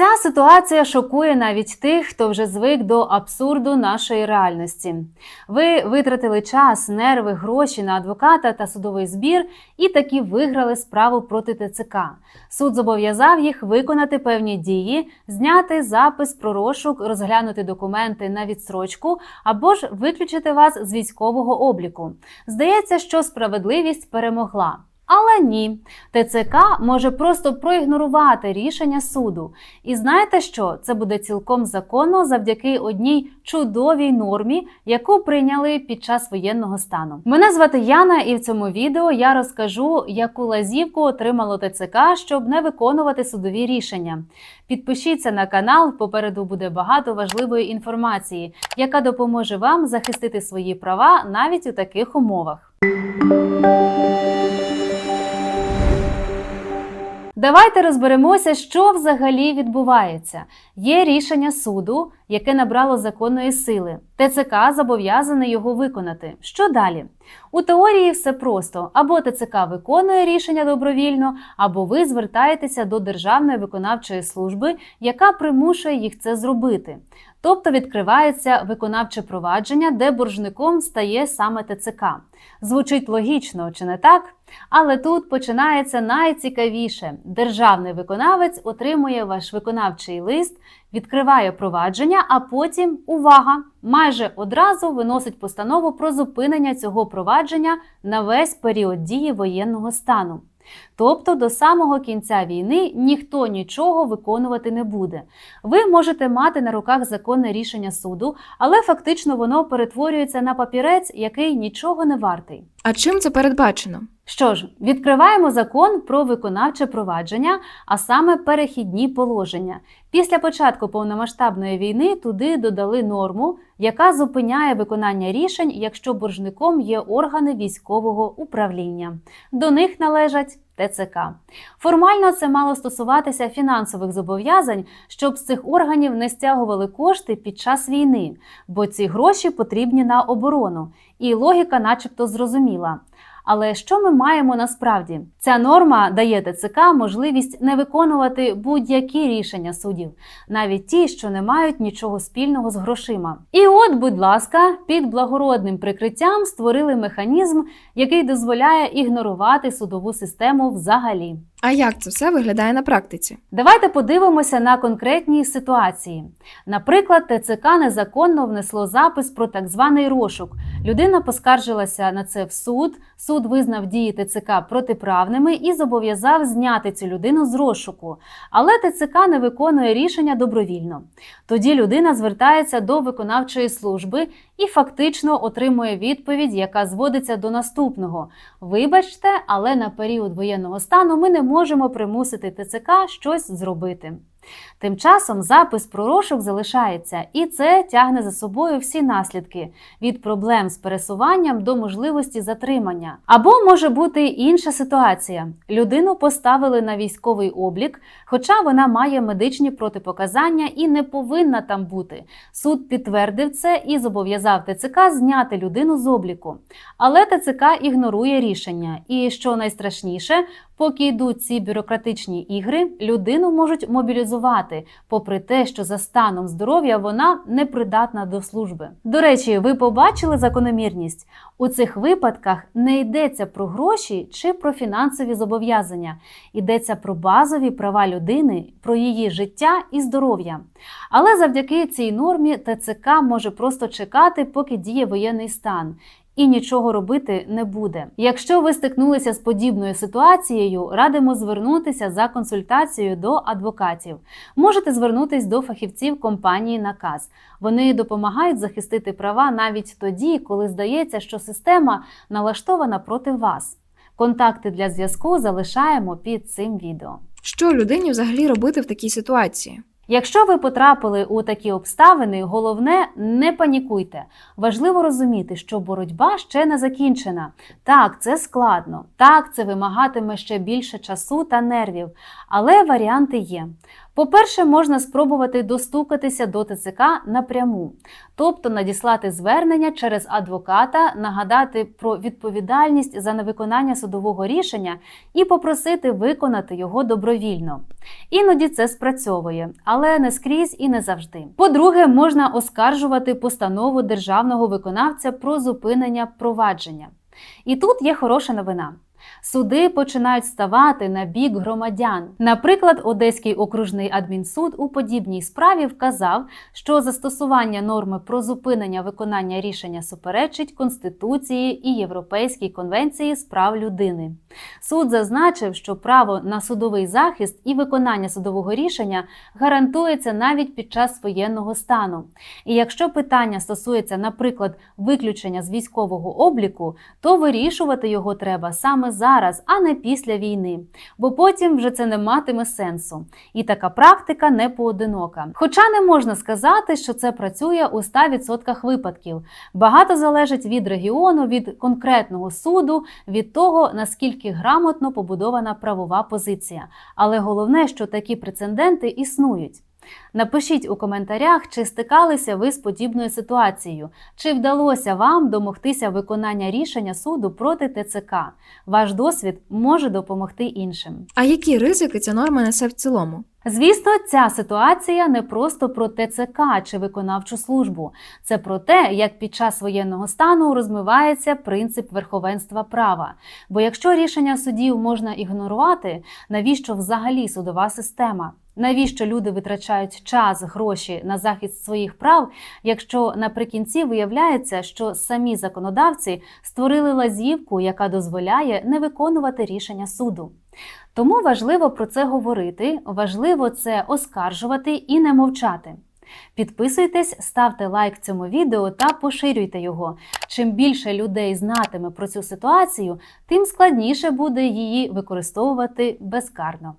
Ця ситуація шокує навіть тих, хто вже звик до абсурду нашої реальності. Ви витратили час, нерви, гроші на адвоката та судовий збір і таки виграли справу проти ТЦК. Суд зобов'язав їх виконати певні дії, зняти запис про розшук, розглянути документи на відстрочку або ж виключити вас з військового обліку. Здається, що справедливість перемогла. Але ні, ТЦК може просто проігнорувати рішення суду. І знаєте що? Це буде цілком законно завдяки одній чудовій нормі, яку прийняли під час воєнного стану. Мене звати Яна, і в цьому відео я розкажу, яку лазівку отримало ТЦК, щоб не виконувати судові рішення. Підпишіться на канал, попереду буде багато важливої інформації, яка допоможе вам захистити свої права навіть у таких умовах. Давайте розберемося, що взагалі відбувається. Є рішення суду, яке набрало законної сили. ТЦК зобов'язаний його виконати. Що далі? У теорії все просто: або ТЦК виконує рішення добровільно, або ви звертаєтеся до Державної виконавчої служби, яка примушує їх це зробити. Тобто відкривається виконавче провадження, де боржником стає саме ТЦК. Звучить логічно, чи не так? Але тут починається найцікавіше: державний виконавець отримує ваш виконавчий лист, відкриває провадження, а потім увага! Майже одразу виносить постанову про зупинення цього провадження на весь період дії воєнного стану. Тобто до самого кінця війни ніхто нічого виконувати не буде. Ви можете мати на руках законне рішення суду, але фактично воно перетворюється на папірець, який нічого не вартий. А чим це передбачено? Що ж, відкриваємо закон про виконавче провадження, а саме перехідні положення. Після початку повномасштабної війни туди додали норму, яка зупиняє виконання рішень, якщо боржником є органи військового управління. До них належать ТЦК. Формально це мало стосуватися фінансових зобов'язань, щоб з цих органів не стягували кошти під час війни, бо ці гроші потрібні на оборону. І логіка, начебто, зрозуміла. Але що ми маємо насправді? Ця норма дає ТЦК можливість не виконувати будь-які рішення судів, навіть ті, що не мають нічого спільного з грошима. І от, будь ласка, під благородним прикриттям створили механізм, який дозволяє ігнорувати судову систему взагалі. А як це все виглядає на практиці? Давайте подивимося на конкретні ситуації. Наприклад, ТЦК незаконно внесло запис про так званий розшук. Людина поскаржилася на це в суд. Суд визнав дії ТЦК протиправними і зобов'язав зняти цю людину з розшуку. Але ТЦК не виконує рішення добровільно. Тоді людина звертається до виконавчої служби і фактично отримує відповідь, яка зводиться до наступного: Вибачте, але на період воєнного стану ми не можемо примусити ТЦК щось зробити. Тим часом запис про розшук залишається, і це тягне за собою всі наслідки від проблем з пересуванням до можливості затримання. Або може бути інша ситуація: людину поставили на військовий облік, хоча вона має медичні протипоказання і не повинна там бути. Суд підтвердив це і зобов'язав ТЦК зняти людину з обліку. Але ТЦК ігнорує рішення. І що найстрашніше, поки йдуть ці бюрократичні ігри, людину можуть мобілізувати, попри те, що за станом здоров'я вона непридатна до служби. До речі, ви побачили закономірність? У цих випадках не йдеться про гроші чи про фінансові зобов'язання, йдеться про базові права людини, про її життя і здоров'я. Але завдяки цій нормі ТЦК може просто чекати, поки діє воєнний стан. І нічого робити не буде. Якщо ви стикнулися з подібною ситуацією, радимо звернутися за консультацією до адвокатів. Можете звернутись до фахівців компанії Наказ. Вони допомагають захистити права навіть тоді, коли здається, що система налаштована проти вас. Контакти для зв'язку залишаємо під цим відео. Що людині взагалі робити в такій ситуації? Якщо ви потрапили у такі обставини, головне не панікуйте. Важливо розуміти, що боротьба ще не закінчена. Так, це складно, так, це вимагатиме ще більше часу та нервів, але варіанти є. По-перше, можна спробувати достукатися до ТЦК напряму, тобто надіслати звернення через адвоката, нагадати про відповідальність за невиконання судового рішення і попросити виконати його добровільно. Іноді це спрацьовує, але не скрізь і не завжди. По-друге, можна оскаржувати постанову державного виконавця про зупинення провадження. І тут є хороша новина. Суди починають ставати на бік громадян. Наприклад, Одеський окружний адмінсуд у подібній справі вказав, що застосування норми про зупинення виконання рішення суперечить Конституції і Європейській конвенції з прав людини. Суд зазначив, що право на судовий захист і виконання судового рішення гарантується навіть під час воєнного стану. І якщо питання стосується, наприклад, виключення з військового обліку, то вирішувати його треба зараз, а не після війни, бо потім вже це не матиме сенсу. І така практика не поодинока. Хоча не можна сказати, що це працює у 100% випадків. Багато залежить від регіону, від конкретного суду, від того, наскільки грамотно побудована правова позиція. Але головне, що такі прецеденти існують. Напишіть у коментарях, чи стикалися ви з подібною ситуацією, чи вдалося вам домогтися виконання рішення суду проти ТЦК. Ваш досвід може допомогти іншим. А які ризики ця норма несе в цілому? Звісно, ця ситуація не просто про ТЦК чи виконавчу службу. Це про те, як під час воєнного стану розмивається принцип верховенства права. Бо якщо рішення судів можна ігнорувати, навіщо взагалі судова система? Навіщо люди витрачають час, гроші на захист своїх прав, якщо наприкінці виявляється, що самі законодавці створили лазівку, яка дозволяє не виконувати рішення суду? Тому важливо про це говорити, важливо це оскаржувати і не мовчати. Підписуйтесь, ставте лайк цьому відео та поширюйте його. Чим більше людей знатиме про цю ситуацію, тим складніше буде її використовувати безкарно.